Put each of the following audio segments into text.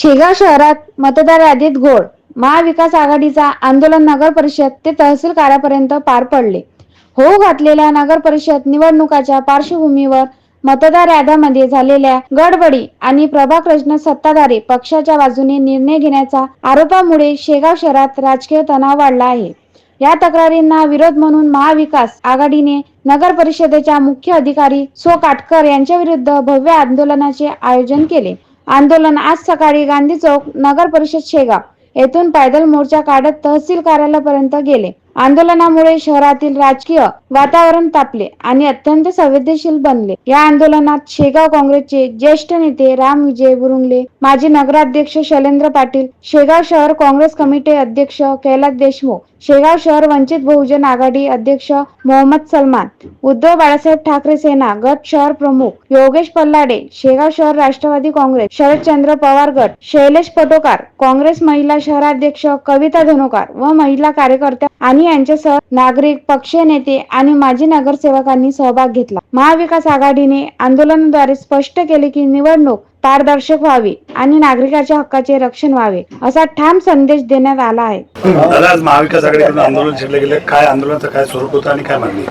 शेगाव शहरात मतदार यादीत घोळ महाविकास आघाडीचा आंदोलन नगर परिषद ते तहसील कार्यापर्यंत पार पडले. होऊ घातलेल्या नगर परिषद निवडणुकाच्या पार्श्वभूमीवर मतदार याद्यामध्ये झालेल्या गडबडी आणि प्रभाग रचना सत्ताधारी पक्षाच्या बाजूने निर्णय घेण्याच्या आरोपामुळे शेगाव शहरात राजकीय तणाव वाढला आहे. या तक्रारींना विरोध म्हणून महाविकास आघाडीने नगर परिषदेच्या मुख्य अधिकारी सो काटकर यांच्या विरुद्ध भव्य आंदोलनाचे आयोजन केले. आंदोलन आज सकाळी गांधी चौक नगर परिषद शेगाव येथून पैदल मोर्चा काढत तहसील कार्यालयापर्यंत गेले. आंदोलनामुळे शहरातील राजकीय वातावरण तापले आणि अत्यंत संवेदनशील बनले. या आंदोलनात शेगाव काँग्रेसचे ज्येष्ठ नेते राम विजय बुरुंगले माजी नगराध्यक्ष शैलेंद्र पाटील शेगाव शहर काँग्रेस कमिटी अध्यक्ष कैलास देशमुख शेगाव शहर वंचित बहुजन आघाडी अध्यक्ष मोहम्मद सलमान उद्धव बाळासाहेब ठाकरे सेना गट शहर प्रमुख योगेश पल्लाडे शेगाव शहर राष्ट्रवादी काँग्रेस शरदचंद्र पवार गट शैलेश पटोकार काँग्रेस महिला शहराध्यक्ष कविता धनोकार व महिला कार्यकर्त्या आणि यांच्यासह नागरिक पक्ष नेते आणि माजी नगरसेवकांनी सहभाग घेतला. महाविकास आघाडीने आंदोलनाद्वारे स्पष्ट केले की निवडणूक पारदर्शक व्हावी आणि नागरिकाच्या हक्काचे रक्षण व्हावे असा ठाम संदेश देण्यात आला आहे. दादा आज महाविकास आघाडीकडून आंदोलन छेडले गेले. काय आंदोलनाचं काय स्वरूप होतं आणि काय मागणी?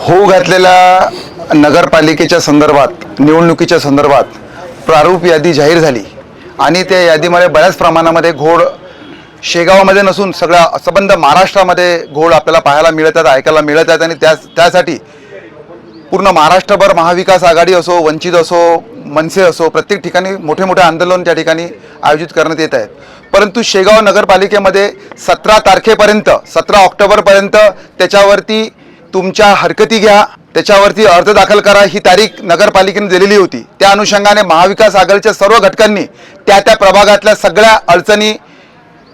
होऊ घातलेल्या नगरपालिकेच्या संदर्भात निवडणुकीच्या संदर्भात प्रारूप यादी जाहीर झाली. आणि त्या यादीमध्ये बऱ्याच प्रमाणामध्ये घोड शेगावामध्ये नसून सगळ्या संबंध महाराष्ट्रामध्ये घोड आपल्याला पाहायला मिळत आहेत ऐकायला मिळत आहेत. आणि त्या त्यासाठी पूर्ण महाराष्ट्रभर महाविकास आघाडी असो वंचित असो मनसे असो प्रत्येक ठिकाणी मोठे मोठे आंदोलन त्या ठिकाणी आयोजित करण्यात येत आहेत. परंतु शेगाव नगरपालिकेमध्ये सतरा तारखेपर्यंत सतरा ऑक्टोबरपर्यंत त्याच्यावरती तुमच्या हरकती घ्या त्याच्यावरती अर्ज दाखल करा ही तारीख नगरपालिकेने दिलेली होती. त्या अनुषंगाने महाविकास आघाडीच्या सर्व घटकांनी त्या त्या प्रभागातल्या सगळ्या अडचणी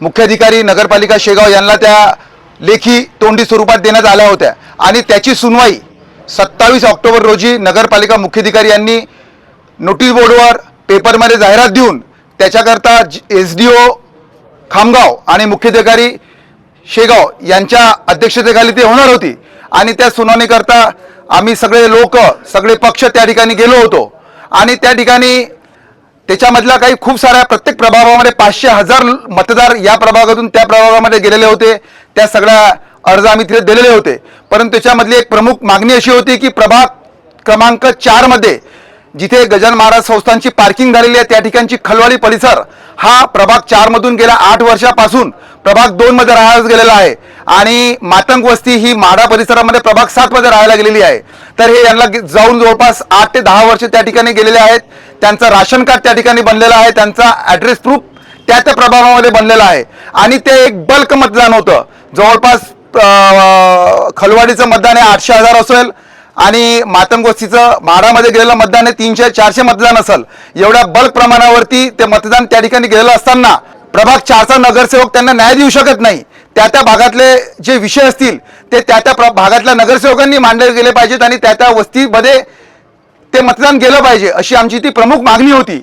मुख्याधिकारी नगरपालिका शेगाव यांना त्या लेखी तोंडी स्वरूपात देण्यात आल्या होत्या. आणि त्याची सुनवाई सत्तावीस ऑक्टोबर रोजी नगरपालिका मुख्याधिकारी यांनी नोटीस बोर्डवर पेपरमध्ये जाहिरात देऊन त्याच्याकरता एस डी ओ खामगाव आणि मुख्याधिकारी शेगाव यांच्या अध्यक्षतेखाली ते होणार होती. आणि त्या सुनावणीकरता आम्ही सगळे लोक सगळे पक्ष त्या ठिकाणी गेलो होतो. आणि त्या ठिकाणी त्याच्यामधल्या काही खूप साऱ्या प्रत्येक प्रभागामध्ये पाचशे हजार मतदार या प्रभागातून त्या प्रभागामध्ये गेलेले होते. त्या सगळ्या अर्ज आम्ही तिथे दिलेले होते. परंतु त्याच्यामधली एक प्रमुख मागणी अशी होती की प्रभाग क्रमांक चारमध्ये जिथे गजान महाराज संस्थांची पार्किंग झालेली आहे त्या ठिकाणची खलवाडी परिसर हा प्रभाग चारमधून गेल्या आठ वर्षापासून प्रभाग दोनमध्ये राहायला गेलेला आहे. आणि मातंग वस्ती ही माडा परिसरामध्ये प्रभाग सातमध्ये राहायला गेलेली आहे. तर हे यांना जाऊन जवळपास आठ ते दहा वर्ष त्या ठिकाणी गेलेले आहेत. त्यांचं राशन कार्ड त्या ठिकाणी बनलेलं आहे. त्यांचा ॲड्रेस प्रूफ त्या त्या प्रभागामध्ये बनलेला आहे. आणि ते एक बल्क मतदान होतं. जवळपास खलवाडीचं मतदान आहे आठशे हजार असेल. आणि मातंग गोष्टीचं म्हाडामध्ये गेलेलं मतदान हे तीनशे चारशे मतदान असेल. एवढ्या बल्क प्रमाणावरती ते मतदान त्या ठिकाणी गेलेलं असताना प्रभाग चारचा नगरसेवक त्यांना न्याय देऊ शकत नाही. त्या त्या भागातले जे विषय असतील ते त्या त्या भागातल्या नगरसेवकांनी मांडले गेले पाहिजेत आणि त्या त्या वस्तीमध्ये ते मतदान गेलं पाहिजे अशी आमची ती प्रमुख मागणी होती.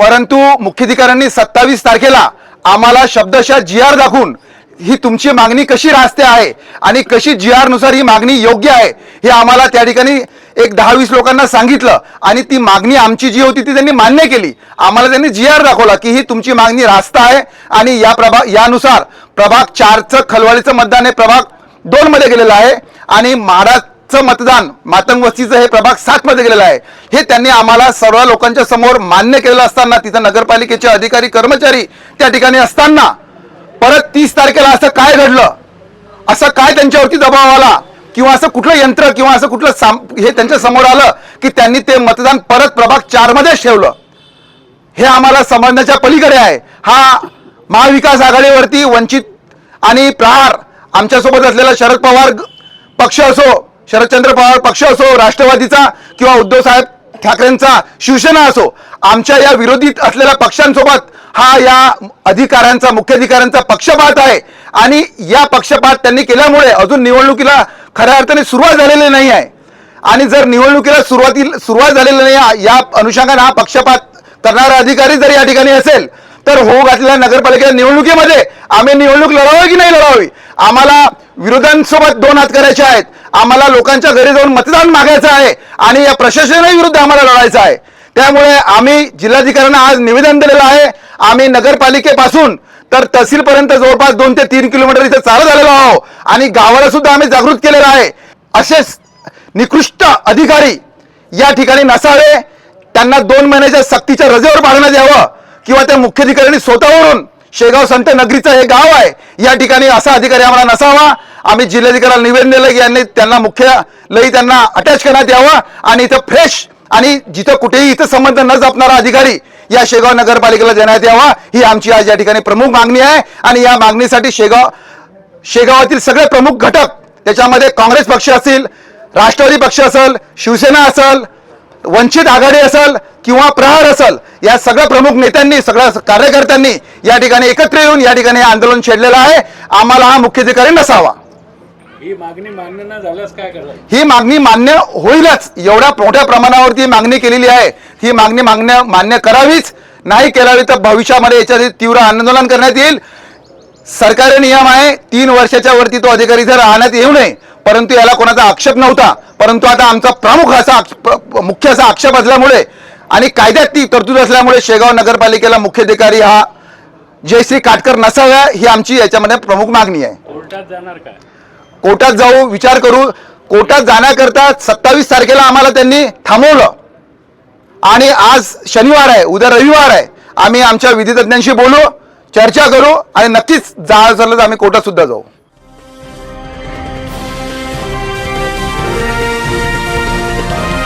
परंतु मुख्याधिकाऱ्यांनी सत्तावीस तारखेला आम्हाला शब्दशः जी आर दाखवून ही तुमची मागणी कशी रास्ते आहे आणि कशी जी आरनुसार ही मागणी योग्य आहे हे आम्हाला त्या ठिकाणी एक दहा वीस लोकांना सांगितलं आणि ती मागणी आमची जी होती ती त्यांनी मान्य केली. आम्हाला त्यांनी जी आर दाखवला की ही तुमची मागणी रास्ता आहे आणि या प्रभाग यानुसार प्रभाग चारचं खलवाडीचं मतदान हे प्रभाग दोनमध्ये गेलेलं आहे आणि म्हाडाचं मतदान मातंग वस्तीचं हे प्रभाग सातमध्ये गेलेलं आहे. हे त्यांनी आम्हाला सर्व लोकांच्या समोर मान्य केलेलं असताना तिथं नगरपालिकेचे अधिकारी कर्मचारी त्या ठिकाणी असताना परत तीस तारखेला असं काय घडलं? असं काय त्यांच्यावरती दबाव आला? किंवा असं कुठलं यंत्र किंवा असं कुठलं साम हे त्यांच्यासमोर आलं की त्यांनी ते मतदान परत प्रभाग चारमध्येच ठेवलं? हे आम्हाला समजण्याच्या पलीकडे आहे. हा महाविकास आघाडीवरती वंचित आणि प्रहार आमच्यासोबत असलेला शरद पवार पक्ष असो शरदचंद्र पवार पक्ष असो राष्ट्रवादीचा किंवा उद्धव साहेब ठाकरेंचा शिवसेना असो आमच्या या विरोधीत असलेल्या पक्षांसोबत हा या अधिकाऱ्यांचा मुख्य अधिकाऱ्यांचा पक्षपात आहे. आणि या पक्षपात त्यांनी केल्यामुळे अजून निवडणुकीला खऱ्या अर्थाने सुरुवात झालेली नाही आहे. आणि जर निवडणुकीला सुरुवाती सुरुवात झालेली नाही आहे, या अनुषंगाने हा पक्षपात करणारा अधिकारी जर या ठिकाणी असेल तर हो घातलेल्या नगरपालिकेच्या निवडणुकीमध्ये आम्ही निवडणूक लढावी की नाही लढावी? आम्हाला विरोधांसोबत दोन हात करायचे आहेत. आम्हाला लोकांच्या घरी जाऊन मतदान मागायचं आहे आणि या प्रशासनाविरुद्ध आम्हाला लढायचं आहे. त्यामुळे आम्ही जिल्हाधिकाऱ्यांना आज निवेदन दिलेलं आहे. आम्ही नगरपालिकेपासून तर तहसीलपर्यंत जवळपास दोन ते तीन किलोमीटर इथे चालत आलेलो आहो आणि गावाला सुद्धा आम्ही जागृत केलेलं आहे. असेच निकृष्ट अधिकारी या ठिकाणी नसावे. त्यांना दोन महिन्याच्या सक्तीच्या रजेवर पाडण्यात यावं किंवा त्या मुख्याधिकाऱ्यांनी स्वतःवरून शेगाव संत नगरीचं हे गाव आहे. या ठिकाणी असा अधिकारी आम्हाला नसावा. आम्ही जिल्हाधिकाऱ्याला निवेदन दिलं की यांनी त्यांना मुख्यालयी त्यांना अटॅच करण्यात यावं आणि इथं फ्रेश आणि जिथं कुठेही इथं संबंध न जपणारा अधिकारी या शेगाव नगरपालिकेला देण्यात यावा. ही आमची आज या ठिकाणी प्रमुख मागणी आहे आणि या मागणीसाठी शेगाव शेगावातील सगळे प्रमुख घटक त्याच्यामध्ये काँग्रेस पक्ष असेल राष्ट्रवादी पक्ष असेल शिवसेना असेल वंचित आघाडी असेल किंवा प्रहार असेल या सगळ्या प्रमुख नेत्यांनी सगळ्या कार्यकर्त्यांनी या ठिकाणी एकत्र येऊन या ठिकाणी हे आंदोलन छेडलेलं आहे. आम्हाला हा मुख्याधिकारी नसावा. ही मागणी मान्य न झाल्यास काय करणार? ही मागणी मान्य होईलच. एवढ्या मोठ्या प्रमाणावरती मागणी केलेली आहे. ही मागणी मागण्या मान्य करावीच. नाही केलावी तर भविष्यामध्ये याच्या तीव्र आंदोलन करण्यात येईल. सरकारी नियम आहे तीन वर्षाच्या वरती तो अधिकारी इथे राहण्यात येऊ नये. परंतु याला कोणाचा आक्षेप नव्हता. परंतु आता आमचा प्रमुख असा मुख्य असा आक्षेप असल्यामुळे आणि कायद्यात ती तरतूद असल्यामुळे शेगाव नगरपालिकेला मुख्याधिकारी हा जयश्री काटकर नसावा ही आमची याच्यामध्ये प्रमुख मागणी आहे. कोर्टात जाणार काय? कोर्टात जाऊ विचार करू. कोर्टात जाण्याकरता सत्तावीस तारखेला आम्हाला त्यांनी थांबवलं. आणि आज शनिवार आहे उद्या रविवार आहे. आम्ही आमच्या विधितज्ञांशी बोलू चर्चा करू आणि नक्कीच जा झालं तर आम्ही कोर्टात सुद्धा जाऊ.